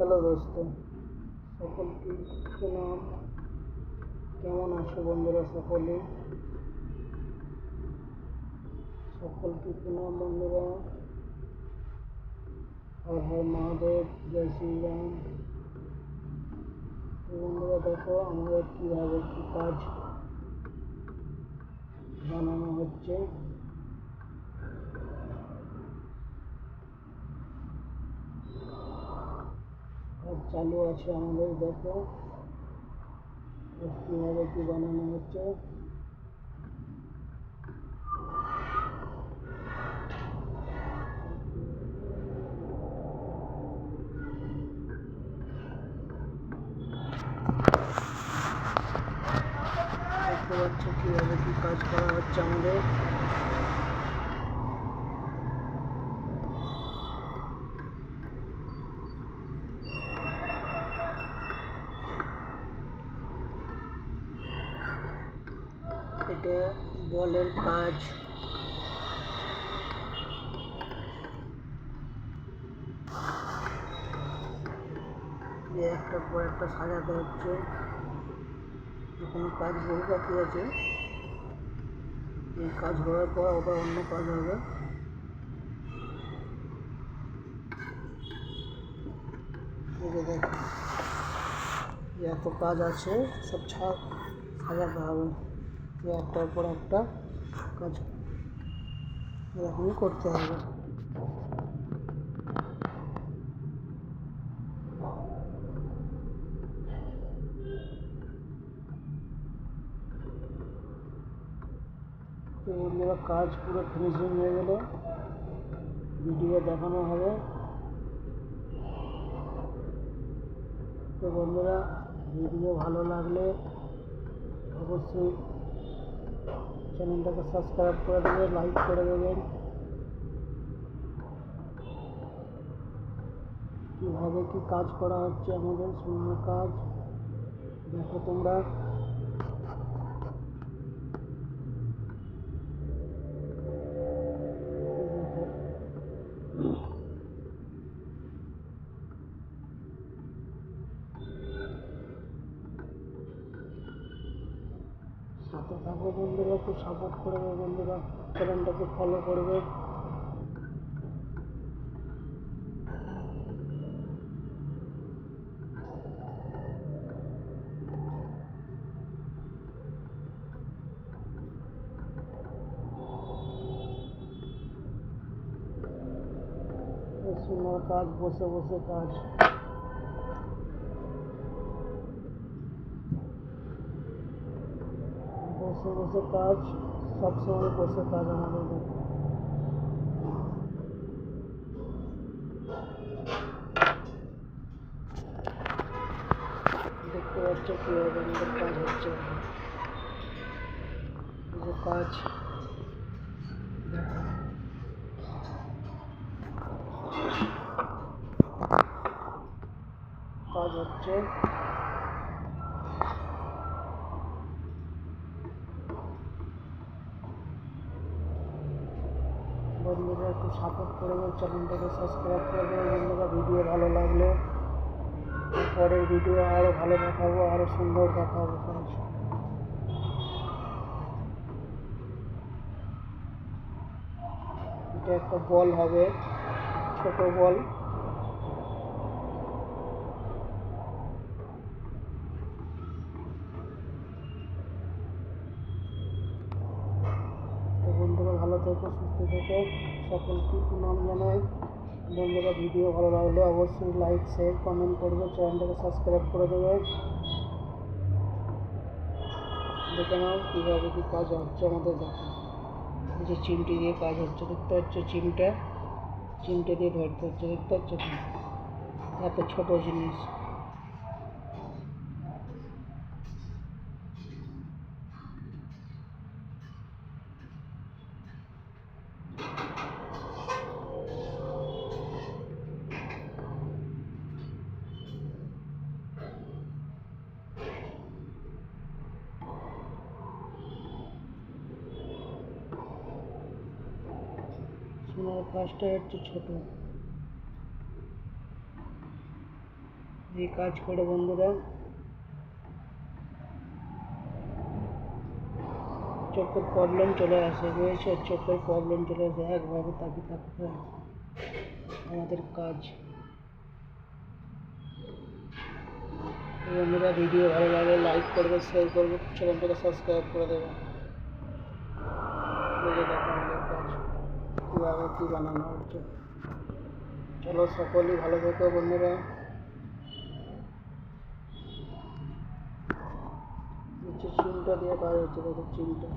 Hello দোস্ত, সকলকে প্রণাম। কেমন আছো বন্ধুরা সকলে? সকলকে প্রণাম বন্ধুরা। হর হর মহাদেব, জয় শ্রীরাম। বন্ধুরা দেখো, আমাদের কীভাবে কী কাজ বানানো হচ্ছে কাজ চালু আছে আমাদের দেখো। কীভাবে কী বানানো হচ্ছে। কীভাবে কী কাজ করা হচ্ছে আমাদের। এটা বলের কাজ যে একটার পর একটা সাজাতে হচ্ছে এখানে কাজ বহু বাকি আছে এই কাজ হওয়ার পর আবার অন্য কাজ হবে এই যে দেখো এই এত কাজ আছে সব ছাপ সাজাতে হবে এই একটার পর একটা কাজ এরকমই করতে হবে। তো বন্ধুরা, কাজ পুরো ফিনিশিং হয়ে গেলে। ভিডিও দেখানো হবে। তো বন্ধুরা, ভিডিও ভালো লাগলে অবশ্যই চ্যানেলটাকে সাবস্ক্রাইব করে দেবেন লাইক করে দেবেন কীভাবে কী কাজ করা হচ্ছে আমাদের সোনার কাজ দেখো তোমরা সাথে থাকো বন্ধুরা একটু সাপোর্ট করবে বন্ধুরা চ্যানেলটাকে ফলো করবে কাজ বসে বসে কাজ। বসে বসে কাজ সবসময় বসে কাজ আমাদের দেখো। দেখতে পাচ্ছ কীভাবে আমাদের কাজ হচ্ছে এই যে কাজ দেখো। কাজ হচ্ছে বন্ধুরা একটু সাপোর্ট করবে চ্যানেলটাকে সাবস্ক্রাইব করবে বন্ধুরা ভিডিও ভালো লাগলে পরের ভিডিও আরও ভালো দেখাবো আরও সুন্দর দেখাবো। এটা একটা বল হবে, ছোট বল তো বন্ধুরা ভালো সুস্থ সকলকে প্রণাম জানাই। বন্ধুরা, ভিডিও ভালো লাগলে অবশ্যই লাইক শেয়ার কমেন্ট করবে চ্যানেলটাকে সাবস্ক্রাইব করে দেবে। দেখে নাও কীভাবে কী কাজ হচ্ছে আমাদের দেখো। যে চিমটি দিয়ে কাজ হচ্ছে, দেখতে হচ্ছে চিমটা? চিমটে দিয়ে ধরতে হচ্ছে, দেখতে হচ্ছে এত ছোটো জিনিস। সোনার কাজটা হচ্ছে ছোট। এই কাজ করে বন্ধুরা। চোখের প্রবলেম চলে আসে, বুঝেছ? চোখের প্রবলেম চলে আসে, একভাবে তাকিয়ে থাকতে আমাদের কাজ। বন্ধুরা ভিডিও ভালো লাগলে লাইক করবে শেয়ার করবে চ্যানেলটাকে সাবস্ক্রাইব করে দেবে। দেখে। কীভাবে কী বানানো হচ্ছে? চলো সকলেই ভালো থেকো, বন্ধুরা। নিচে চিনটা দিয়ে পাওয়া হচ্ছে দেখো চিনটা